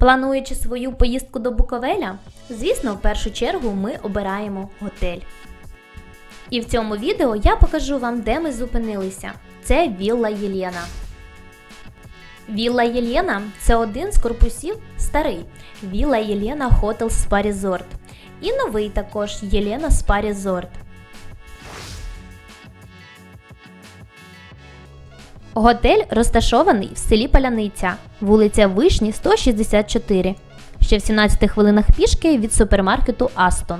Плануючи свою поїздку до Буковеля, звісно, в першу чергу ми обираємо готель. І в цьому відео я покажу вам, де ми зупинилися. Це Вілла Єлена. Вілла Єлена це один з корпусів старий Вілла Єлена Hotel Spa Resort. І новий також Єлена Spa Resort. Готель розташований в селі Паляниця, вулиця Вишні 164, ще в 17 хвилинах пішки від супермаркету Астон.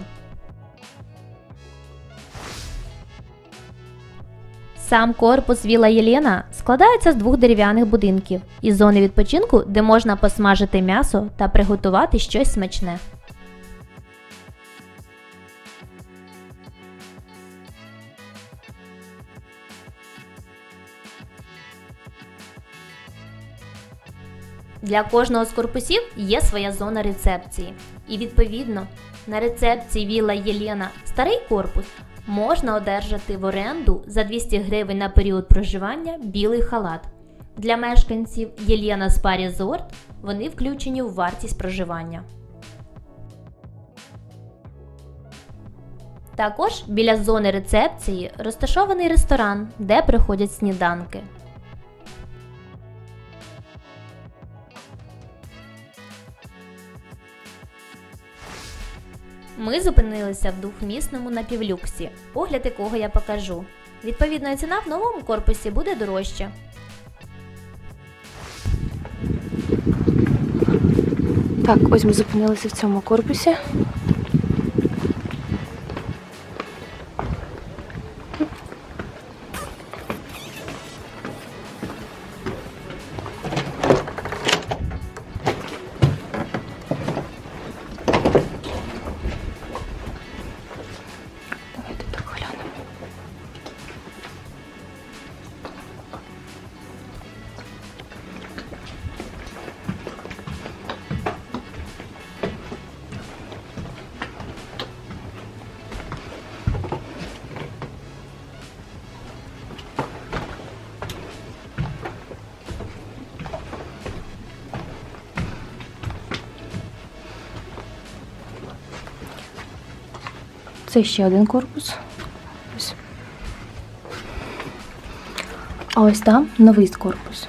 Сам корпус Віла Єлена складається з двох дерев'яних будинків і зони відпочинку, де можна посмажити м'ясо та приготувати щось смачне. Для кожного з корпусів є своя зона рецепції. І відповідно на рецепції Віла Єлена старий корпус можна одержати в оренду за 200 гривень на період проживання білий халат. Для мешканців Єлена Спа Резорт вони включені у вартість проживання. Також біля зони рецепції розташований ресторан, де приходять сніданки. Ми зупинилися в двохмісному напівлюксі, огляд якого я покажу. Відповідно, ціна в новому корпусі буде дорожча. Так, ось ми зупинилися в цьому корпусі. Це ще один корпус. А ось там новий корпус.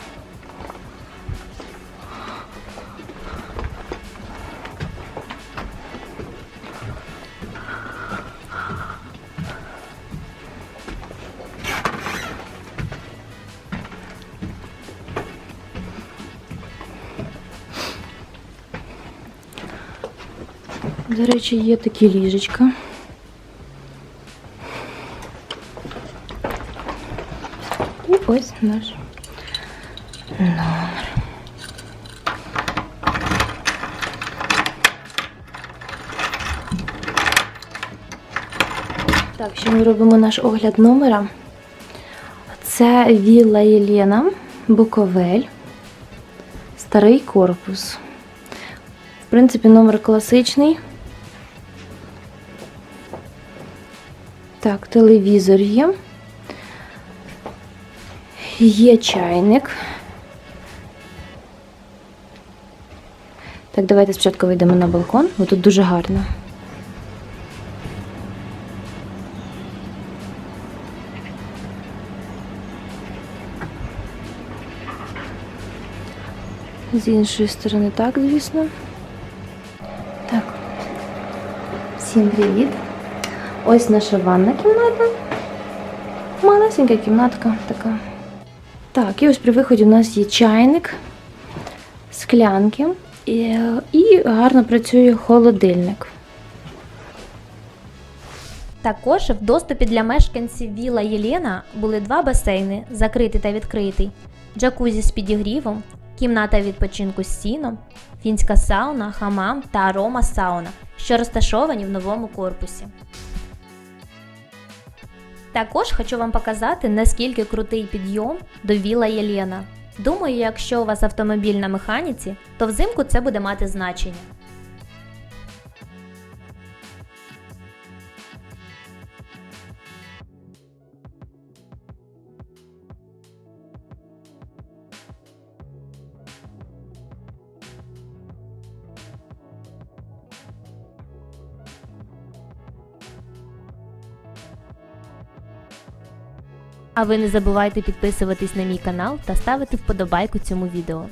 До речі, є такі ліжечка. І ось наш номер. Так, що ми робимо наш огляд номера. Це Вілла Єлена, Буковель, старий корпус. В принципі, номер класичний. Так, телевізор є. Є чайник. Так, давайте спочатку вийдемо на балкон, бо тут дуже гарно. З іншої сторони так, звісно. Так. Всім привіт. Ось наша ванна кімната. Малесенька кімнатка така. Так, і ось при виході у нас є чайник, склянки і, гарно працює холодильник. Також в доступі для мешканців Віла Єлена були два басейни, закритий та відкритий, джакузі з підігрівом, кімната відпочинку з сіном, фінська сауна, хамам та арома сауна, що розташовані в новому корпусі. Також хочу вам показати, наскільки крутий підйом до Віла Єлена. Думаю, якщо у вас автомобіль на механіці, то взимку це буде мати значення. А ви не забувайте підписуватись на мій канал та ставити вподобайку цьому відео.